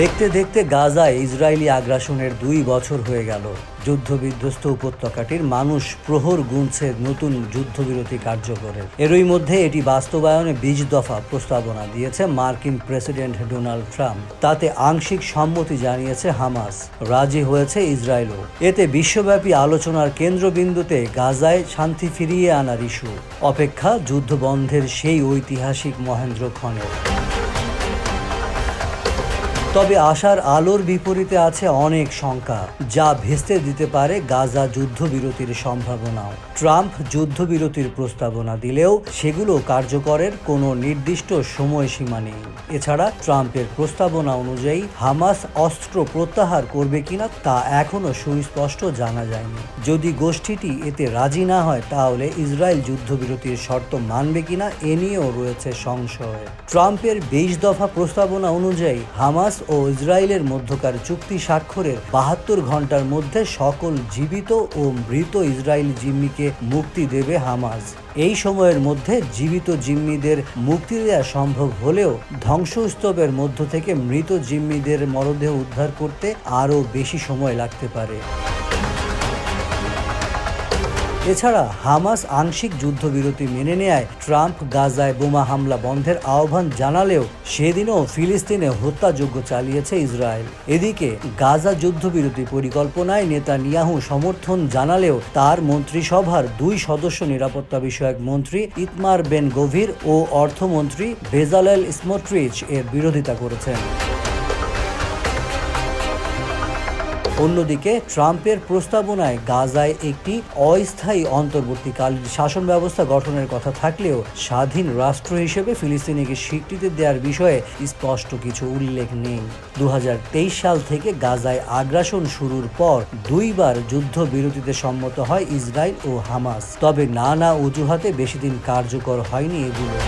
দেখতে দেখতে গাজায় ইসরায়েলি আগ্রাসনের দুই বছর হয়ে গেল। যুদ্ধবিধ্বস্ত উপত্যকাটির মানুষ প্রহর গুনছে নতুন যুদ্ধবিরতি কার্যকরের এরই মধ্যে এটি বাস্তবায়নে বিশ দফা প্রস্তাবনা দিয়েছে মার্কিন প্রেসিডেন্ট ডোনাল্ড ট্রাম্প। তাতে আংশিক সম্মতি জানিয়েছে হামাস। রাজি হয়েছে ইসরায়েলও। এতে বিশ্বব্যাপী আলোচনার কেন্দ্রবিন্দুতে গাজায় শান্তি ফিরিয়ে আনার ইস্যু। অপেক্ষা যুদ্ধবন্ধের সেই ঐতিহাসিক মহেন্দ্রক্ষণের তবে আশার আলোর বিপরীতে আছে অনেক শঙ্কা, যা ভেস্তে দিতে পারে গাজা যুদ্ধবিরতির সম্ভাবনাও। ট্রাম্প যুদ্ধবিরতির প্রস্তাবনা দিলেও সেগুলো কার্যকরের কোনো নির্দিষ্ট সময়সীমা নেই। এছাড়া ট্রাম্পের প্রস্তাবনা অনুযায়ী, হামাস অস্ত্র প্রত্যাহার করবে কিনা তা এখনও সুস্পষ্ট জানা যায়নি। যদি গোষ্ঠীটি এতে রাজি না হয়, তাহলে ইসরায়েল যুদ্ধবিরতির শর্ত মানবে কিনা এ নিয়েও রয়েছে সংশয়। ট্রাম্পের বিশ দফা প্রস্তাবনা অনুযায়ী, হামাস ও ইসরায়েলের মধ্যকার চুক্তি স্বাক্ষরের বাহাত্তর ঘণ্টার মধ্যে সকল জীবিত ও মৃত ইসরায়েল জিম্মিকে মুক্তি দেবে হামাজ এই সময়ের মধ্যে জীবিত জিম্মিদের মুক্তি দেওয়া সম্ভব হলেও ধ্বংসস্তবের মধ্য থেকে মৃত জিম্মিদের মরদেহ উদ্ধার করতে আরও বেশি সময় লাগতে পারে। এছাড়া হামাস আংশিক যুদ্ধবিরতি মেনে নেয় ট্রাম্প গাজায় বোমা হামলা বন্ধের আহ্বান জানালেও সেদিনও ফিলিস্তিনে হত্যাযজ্ঞ চালিয়েছে ইসরায়েল। এদিকে গাজা যুদ্ধবিরতি পরিকল্পনায় নেতা নিয়াহু সমর্থন জানালেও তার মন্ত্রিসভার দুই সদস্য নিরাপত্তা বিষয়ক মন্ত্রী ইতমার বেন গভীর ও অর্থমন্ত্রী বেজালেল স্মোট্রিচ এর বিরোধিতা করেছেন। অন্যদিকে ট্রাম্পের প্রস্তাবনায় গাজায় একটি অস্থায়ী অন্তর্বর্তীকালীন শাসন ব্যবস্থা গঠনের কথা থাকলেও স্বাধীন রাষ্ট্র হিসেবে ফিলিস্তিনিকে স্বীকৃতি দেওয়ার বিষয়ে স্পষ্ট কিছু উল্লেখ নেই। দু হাজার তেইশ সাল থেকে গাজায় আগ্রাসন শুরুর পর দুইবার যুদ্ধ বিরতিতে সম্মত হয় ইসরায়েল ও হামাস। তবে নানা অজুহাতে বেশি দিন কার্যকর হয়নি এগুলো।